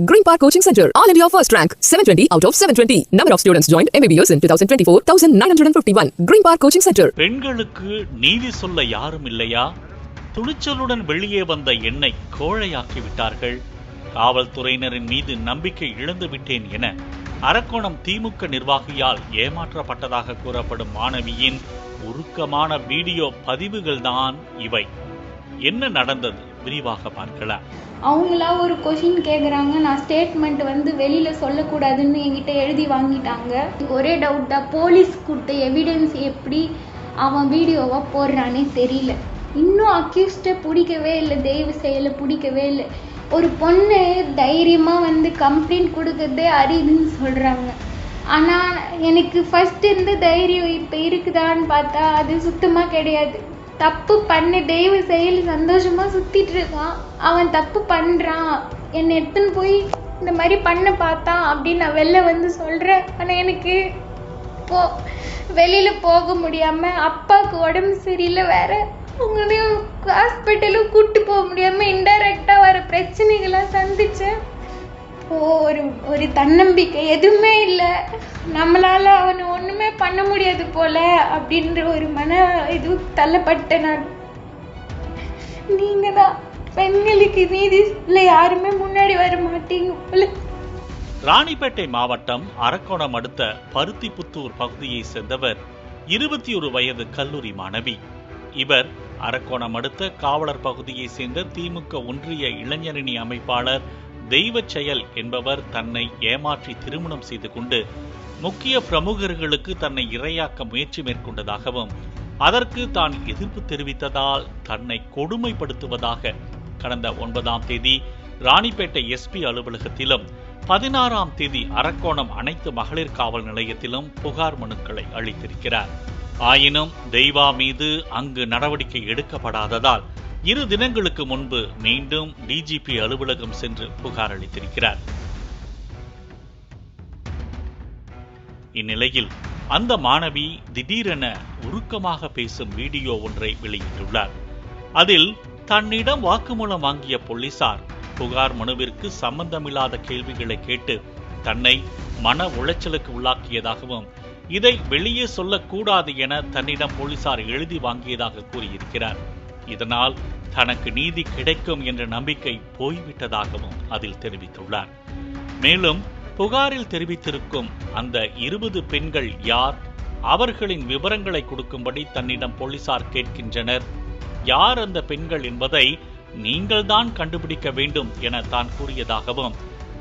Green Park Coaching Center, All India First Rank, 720 out of 720. Number of students joined MBBS in 2024, 1951. Green Park Coaching Center. பெண்களுக்கு நீதி சொல்ல யாரும் இல்லையா துணிச்சலுடன் வெளியே வந்த என்னை கோழையாக்கி விட்டார்கள் காவல்துறையினரின் மீது நம்பிக்கை இழந்து விட்டேன் என அரக்கோணம் திமுக நிர்வாகியால் ஏமாற்றப்பட்டதாக கூறப்படும் மாணவியின் உருக்கமான வீடியோ பதிவுகள்தான் இவை என்ன நடந்தது விரிவாக பார்க்கலாம். அவங்களா ஒரு கொஷின் கேட்குறாங்க நான் ஸ்டேட்மெண்ட் வந்து வெளியில் சொல்லக்கூடாதுன்னு என்கிட்ட எழுதி வாங்கிட்டாங்க. ஒரே டவுட் தான். போலீஸ் கொடுத்த எவிடன்ஸ் எப்படி அவன் வீடியோவாக போடுறானே தெரியல. இன்னும் அக்யூஸ்டை பிடிக்கவே இல்லை. தெய்வ செயலை பிடிக்கவே இல்லை. ஒரு பொண்ணு தைரியமாக வந்து கம்ப்ளைண்ட் கொடுக்கறதே அரிதுன்னு சொல்கிறாங்க ஆனால் எனக்கு ஃபர்ஸ்ட் இருந்த தைரியம் இப்போ இருக்குதான்னு பார்த்தா அது சுத்தமாக கிடையாது. தப்பு பண்ணு தெய்வ செயல் சந்தோஷமா சுத்திட்டு இருக்கான். அவன் தப்பு பண்றான். என்னை எடுத்துன்னு போய் இந்த மாதிரி பண்ண பார்த்தான் அப்படின்னு நான் வெளில வந்து சொல்றேன். ஆனா எனக்கு போ வெளியில போக முடியாம அப்பாவுக்கு உடம்பு சரியில்லை வேற. உங்களையும் ஹாஸ்பிட்டலும் கூப்பிட்டு போக முடியாம இன்டைரக்டா வர பிரச்சனைகளை சந்திச்சேன். ஓ ஒரு ஒரு தன்னம்பிக்கை எதுவுமே இல்லை. நம்மளால அவனை எதுவுமே பண்ண முடியாது போல அப்படின்ற ஒரு மன இது தள்ளப்பட்ட நான். நீங்க தான் பெண்களுக்கு நீதி யாருமே முன்னாடி வர மாட்டீங்க போல. ராணிப்பேட்டை மாவட்டம் அரக்கோணம் அடுத்த பருத்திப்புத்தூர் பகுதியை சேர்ந்தவர் இருபத்தி ஒரு வயது கல்லூரி மாணவி. இவர் அரக்கோணம் அடுத்த காவலர் பகுதியை சேர்ந்த திமுக ஒன்றிய இளைஞரணி அமைப்பாளர் தெய்வச் செயல் என்பவர் தன்னை ஏமாற்றி திருமணம் செய்து கொண்டு முக்கிய பிரமுகர்களுக்கு தன்னை இரையாக்க முயற்சி மேற்கொண்டதாகவும் அதற்கு தான் எதிர்ப்பு தெரிவித்ததால் தன்னை கொடுமைப்படுத்துவதாக கடந்த ஒன்பதாம் தேதி ராணிப்பேட்டை எஸ்பி அலுவலகத்திலும் பதினாறாம் தேதி அரக்கோணம் அனைத்து மகளிர் காவல் நிலையத்திலும் புகார் மனுக்களை அளித்திருக்கிறார். ஆயினும் தெய்வா மீது அங்கு நடவடிக்கை எடுக்கப்படாததால் இரு தினங்களுக்கு முன்பு மீண்டும் டிஜிபி அலுவலகம் சென்று புகார் அளித்திருக்கிறார். இந்நிலையில் அந்த மாணவி திடீரென உருக்கமாக பேசும் வீடியோ ஒன்றை வெளியிட்டுள்ளார். அதில் தன்னிடம் வாக்குமூலம் வாங்கிய போலீசார் புகார் மனுவிற்கு சம்பந்தமில்லாத கேள்விகளை கேட்டு தன்னை மன உளைச்சலுக்கு உள்ளாக்கியதாகவும் இதை வெளியே சொல்லக்கூடாது என தன்னிடம் போலீசார் எழுதி வாங்கியதாக கூறியிருக்கிறார். இதனால் தனக்கு நீதி கிடைக்கும் என்ற நம்பிக்கை போய்விட்டதாகவும் அதில் தெரிவித்துள்ளார். மேலும் புகாரில் தெரிவித்திருக்கும் அந்த இருபது பெண்கள் யார் அவர்களின் விவரங்களை கொடுக்கும்படி தன்னிடம் போலீசார் கேட்கின்றனர். யார் அந்த பெண்கள் என்பதை நீங்கள்தான் கண்டுபிடிக்க வேண்டும் என தான் கூறியதாகவும்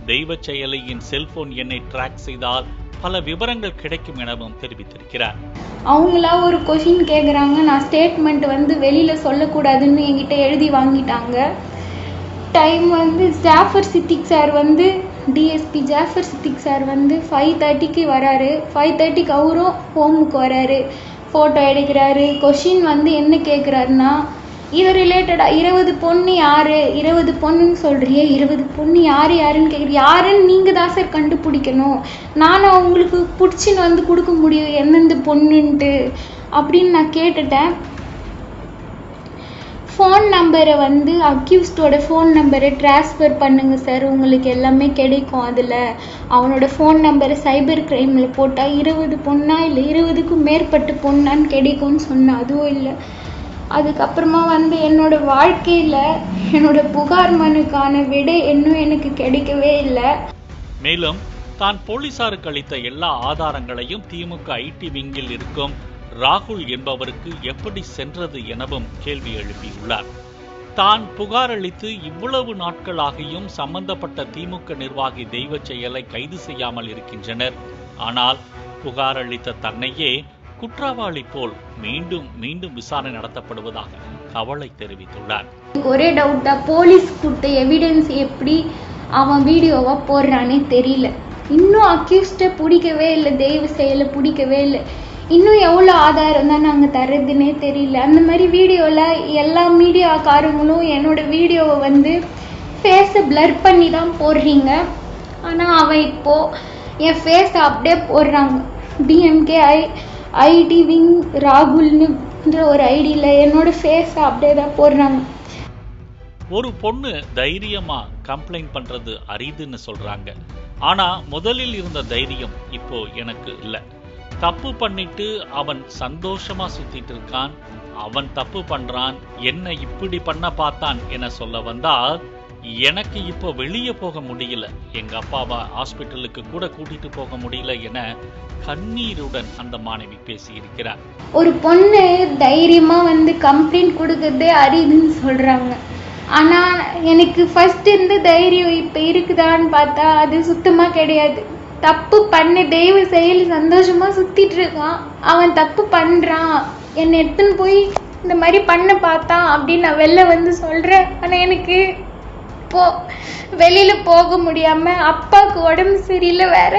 தெய்வ செயலியின் செல்போன் எண்ணை ட்ராக் செய்தால் பல விவரங்கள் கிடைக்கும் எனவும் தெரிவித்திருக்கிறார். அவங்களா ஒரு கொஷின் கேட்குறாங்க நான் ஸ்டேட்மெண்ட் வந்து வெளியில் சொல்லக்கூடாதுன்னு என்கிட்ட எழுதி வாங்கிட்டாங்க. டைம் வந்து ஜாஃபர் சித்திக் சார் வந்து டிஎஸ்பி ஜாஃபர் சித்திக் சார் வந்து ஃபைவ் தேர்ட்டிக்கு வராரு. ஃபைவ் தேர்ட்டிக்கு அவரும் ஹோமுக்கு வராரு. ஃபோட்டோ எடுக்கிறாரு. கொஷின் வந்து என்ன கேட்குறாருன்னா இது ரிலேட்டடாக இருபது பொண்ணு யாரு? இருபது பொண்ணுன்னு சொல்றியே இருபது பொண்ணு யார் யாருன்னு கேட்குறது யாருன்னு நீங்கள் தான் சார் கண்டுபிடிக்கணும். நானும் அவங்களுக்கு பிடிச்சின்னு வந்து கொடுக்க முடியும். எந்தெந்த பொண்ணுன்ட்டு அப்படின்னு நான் கேட்டுட்டேன். ஃபோன் நம்பரை வந்து அக்யூஸ்டோட ஃபோன் நம்பரை ட்ரான்ஸ்ஃபர் பண்ணுங்க சார் உங்களுக்கு எல்லாமே கிடைக்கும் அதில். அவனோட ஃபோன் நம்பரை சைபர் க்ரைமில் போட்டால் இருபது பொண்ணா இல்லை இருபதுக்கும் மேற்பட்ட பொண்ணான்னு கிடைக்கும்னு சொன்னேன் அதுவும் இல்லை. அதுக்கப்புறமா வந்து என்னோட வாழ்க்கையில் என்னோட புகார் மனுக்கான விடை இன்னும் எனக்கு கிடைக்கவே இல்லை. மேலும் தான் போலீசாருக்கு அளித்த எல்லா ஆதாரங்களையும் திமுக ஐடி விங்கில் இருக்கும் ராகுல் என்பவருக்கு எப்படி சென்றது எனவும் கேள்வி எழுப்பியுள்ளார். தான் புகார் அளித்து இவ்வளவு நாட்களாகியும் சம்பந்தப்பட்ட திமுக நிர்வாகி தெய்வ செயலை கைது செய்யாமல் இருக்கின்றனர். ஆனால் புகார் அளித்த தன்னையே குற்றவாளி போல் மீண்டும் மீண்டும் விசாரணை நடத்தப்படுவதாக கவலை தெரிவித்துள்ளார். எனக்கு ஒரே டவுட் தான் போலீஸ் கொடுத்த எவிடன்ஸ் எப்படி அவன் வீடியோவாக போடுறானே தெரியல. இன்னும் அக்யூஸ்ட பிடிக்கவே இல்லை தெய்வ செயலை பிடிக்கவே இல்லை. இன்னும் எவ்வளோ ஆதாரம் தான் நாங்கள் தர்றதுன்னே தெரியல. அந்த மாதிரி வீடியோவில் எல்லா மீடியாக்காரங்களும் என்னோட வீடியோவை வந்து ஃபேஸை பிளர் பண்ணி தான் போடுறீங்க. ஆனால் அவன் இப்போது என் ஃபேஸை அப்படியே போடுறாங்க. டிஎம்கேஐ ஐடி விங் ராகுல்னுன்ற ஒரு ஐடியில் என்னோட ஃபேஸை அப்படியே தான் போடுறாங்க. ஒரு பொண்ணு தைரியமா கம்ப்ளைண்ட் பண்றது அரிதுன்னு சொல்றாங்க. ஆனா முதலில் இருந்த தைரியம் இப்போ எனக்கு இல்லை. தப்பு பண்ணிட்டு அவன் சந்தோஷமா சுத்திட்டு இருக்கான். அவன் தப்பு பண்றான். என்ன இப்படி பண்ண பார்த்தான் என சொல்ல வந்தால் எனக்கு இப்போ வெளியே போக முடியல. எங்க அப்பாவை ஹாஸ்பிட்டலுக்கு கூட கூட்டிட்டு போக முடியல என கண்ணீருடன் அந்த மாணவி பேசியிருக்கிறார். ஒரு பொண்ணு தைரியமா வந்து கம்ப்ளைண்ட் கொடுக்கறதே அரிதுன்னு சொல்றாங்க. ஆனா எனக்கு ஃபர்ஸ்ட் இருந்து தைரியம் இப்ப இருக்குதான்னு பார்த்தா அது சுத்தமா கிடையாது. தப்பு பண்ண தெய்வ செயல் சந்தோஷமா சுத்திட்டு இருக்கான். அவன் தப்பு பண்றான். என்னை எடுத்துன்னு போய் இந்த மாதிரி பண்ண பார்த்தான் அப்படின்னு நான் வெளில வந்து சொல்றேன். ஆனா எனக்கு போ வெளியில போக முடியாம அப்பாவுக்கு உடம்பு சரியில்லை வேற.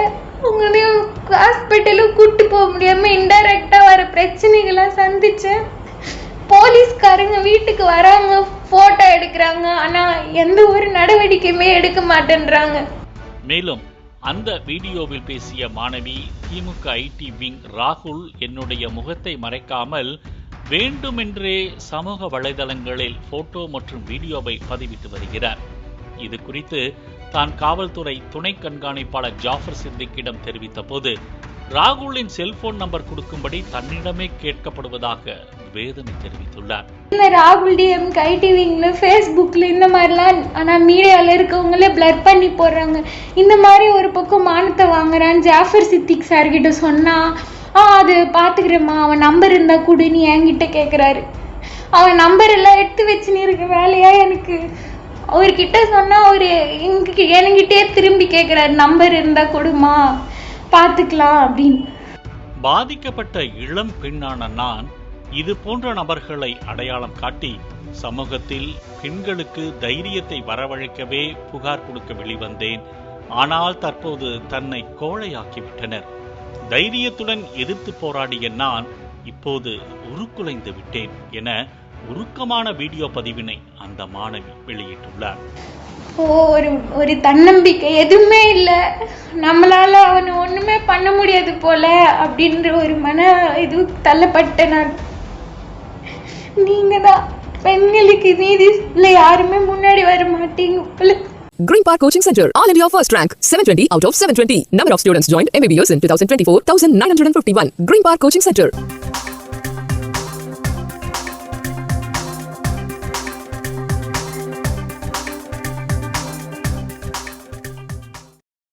உங்களையும் ஹாஸ்பிட்டலும் கூட்டு போக முடியாம இன்டைரக்டா வர பிரச்சனைகளை சந்திச்சேன். போலீஸ்காரங்க வீட்டுக்கு வராங்க போட்டோ எடுக்கிறாங்க. ஆனா எந்த ஒரு நடவடிக்கையுமே எடுக்க மாட்டேன்றாங்க. மேலும் அந்த வீடியோவில் பேசிய மாணவி திமுக ஐடி விங் ராகுல் என்னுடைய முகத்தை மறைக்காமல் வேண்டுமென்றே சமூக வலைதளங்களில் போட்டோ மற்றும் வீடியோவை பதிவிட்டு வருகிறார். இது குறித்து தான் காவல்துறை துணை கண்காணிப்பாளர் ஜாஃபர் சித்திக்கிடம் தெரிவித்த போது ராகுலின் செல்போன் நம்பர் கொடுக்கும்படி தன்னிடமே கேட்கப்படுவதாக வேதனை தெரிவித்துள்ளார். இந்த ராகுல் டிஎம் கைடிவிங்ல ஃபேஸ்புக்ல இந்த மாதிரிலாம் ஆனால் மீடியாவில் இருக்கவங்களே பிளர் பண்ணி போடுறாங்க. இந்த மாதிரி ஒரு பக்கம் மானத்தை வாங்குறான் ஜாஃபர் சித்திக் சார் கிட்ட சொன்னா ஆ அது பார்த்துக்கிறேம்மா அவன் நம்பர் இருந்தா கூட நீ என்கிட்ட கேட்குறாரு அவன் நம்பர் எல்லாம் எடுத்து வச்சுன்னு இருக்க வேலையா எனக்கு? அவர்கிட்ட சொன்னா அவரு எங்க திரும்பி கேட்குறாரு நம்பர் இருந்தா கொடுமா பார்த்துக்கலாம் அப்படின்னு. பாதிக்கப்பட்ட இளம் பெண்ணான நான் இது போன்ற நபர்களை அடையாளம் காட்டி சமூகத்தில் பெண்களுக்கு தைரியத்தை வரவழைக்கவே புகார் கொடுக்க வெளிவந்தேன். ஆனால் தற்போது தன்னை கோழையாக்கிவிட்டனர். தைரியத்துடன் எதிர்த்து போராடிய நான் இப்போது உருக்குலைந்து விட்டேன் என உருக்கமான வீடியோ பதிவினை அந்த மாணவி வெளியிட்டுள்ளார். ஒரு ஒரு தன்னம்பிக்கை எதுவுமே இல்லை. நம்மளால அவனை ஒண்ணுமே பண்ண முடியாது போல அப்படின்ற ஒரு மன இது தள்ளப்பட்டேன் நான். நீங்க தான் பெண்களுக்கு நீதி இல்லை யாருமே முன்னாடி வர மாட்டீங்க போல. Green Park Coaching Center, All India First Rank, 720 out of 720. Number of students joined MBBS in 2024, 1951. Green Park Coaching Center.